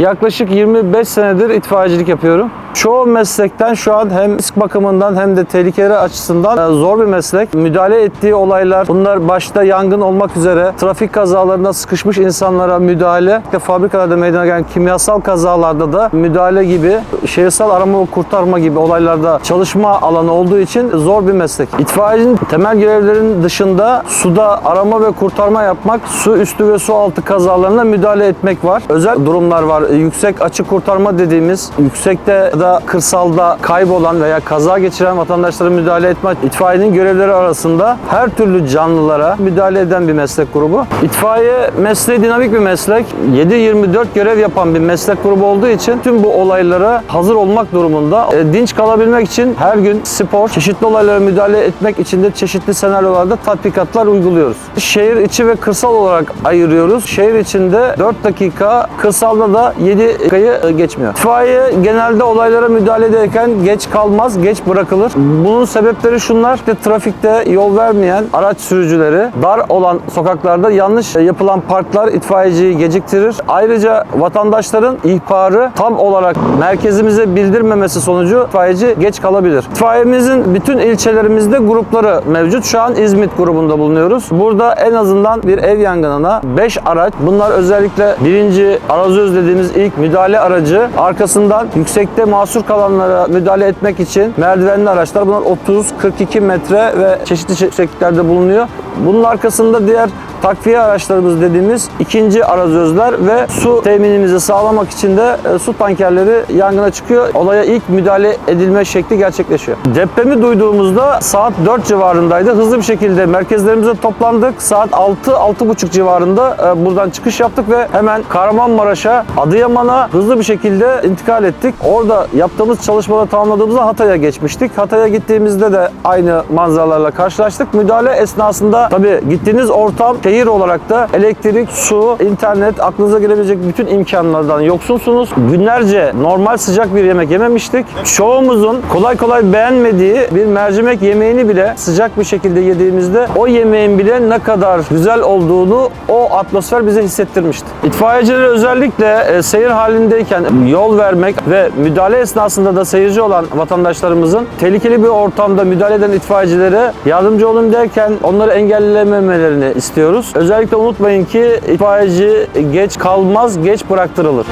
Yaklaşık 25 senedir itfaiyecilik yapıyorum. Çoğu meslekten şu an hem risk bakımından hem de tehlikeleri açısından e, zor bir meslek. Müdahale ettiği olaylar, bunlar başta yangın olmak üzere trafik kazalarında sıkışmış insanlara müdahale, işte fabrikalarda meydana gelen kimyasal kazalarda da müdahale gibi, şehirsel arama ve kurtarma gibi olaylarda çalışma alanı olduğu için zor bir meslek. İtfaiyecinin temel görevlerinin dışında suda arama ve kurtarma yapmak, su üstü ve su altı kazalarına müdahale etmek var. Özel durumlar var. Yüksek açı kurtarma dediğimiz, yüksekte ya da kırsalda kaybolan veya kaza geçiren vatandaşlara müdahale etme itfaiyenin görevleri arasında her türlü canlılara müdahale eden bir meslek grubu. İtfaiye mesleği dinamik bir meslek. 7-24 görev yapan bir meslek grubu olduğu için tüm bu olaylara hazır olmak durumunda. E, dinç kalabilmek için her gün spor, çeşitli olaylara müdahale etmek için de çeşitli senaryolarda tatbikatlar uyguluyoruz. Şehir içi ve kırsal olarak ayırıyoruz. Şehir içinde 4 dakika, kırsalda da 7 dakikayı e, geçmiyor. İtfaiye genelde olaylara müdahale ederken geç kalmaz, geç bırakılır. Bunun sebepleri şunlar. İşte trafikte yol vermeyen araç sürücüleri, dar olan sokaklarda yanlış yapılan parklar itfaiyeciyi geciktirir. Ayrıca vatandaşların ihbarı tam olarak merkezimize bildirmemesi sonucu itfaiyeci geç kalabilir. İtfaiyemizin bütün ilçelerimizde grupları mevcut. Şu an İzmit grubunda bulunuyoruz. Burada en azından bir ev yangınına 5 araç. Bunlar özellikle birinci arazöz dediğimiz ilk müdahale aracı. Arkasından yüksekte mahsur kalanlara müdahale etmek için merdivenli araçlar. Bunlar 30-42 metre ve çeşitli yüksekliklerde bulunuyor. Bunun arkasında diğer takviye araçlarımız dediğimiz ikinci arazözler ve su teminimizi sağlamak için de e, su tankerleri yangına çıkıyor. Olaya ilk müdahale edilme şekli gerçekleşiyor. Depremi duyduğumuzda saat 4 civarındaydı. Hızlı bir şekilde merkezlerimize toplandık. Saat 6-6.30 civarında e, buradan çıkış yaptık ve hemen Kahramanmaraş'a, Adıyaman'a hızlı bir şekilde intikal ettik. Orada yaptığımız çalışmaları tamamladığımızda Hatay'a geçmiştik. Hatay'a gittiğimizde de aynı manzaralarla karşılaştık. Müdahale esnasında tabii gittiğiniz ortam şehir olarak da elektrik, su, internet, aklınıza gelebilecek bütün imkanlardan yoksunsunuz. Günlerce normal sıcak bir yemek yememiştik. Çoğumuzun kolay kolay beğenmediği bir mercimek yemeğini bile sıcak bir şekilde yediğimizde o yemeğin bile ne kadar güzel olduğunu o atmosfer bize hissettirmişti. İtfaiyeciler özellikle e, seyir halindeyken yol vermek ve müdahale esnasında da seyirci olan vatandaşlarımızın tehlikeli bir ortamda müdahale eden itfaiyecilere yardımcı olun derken onları engellememelerini istiyoruz. Özellikle unutmayın ki itfaiyeci geç kalmaz, geç bıraktırılır.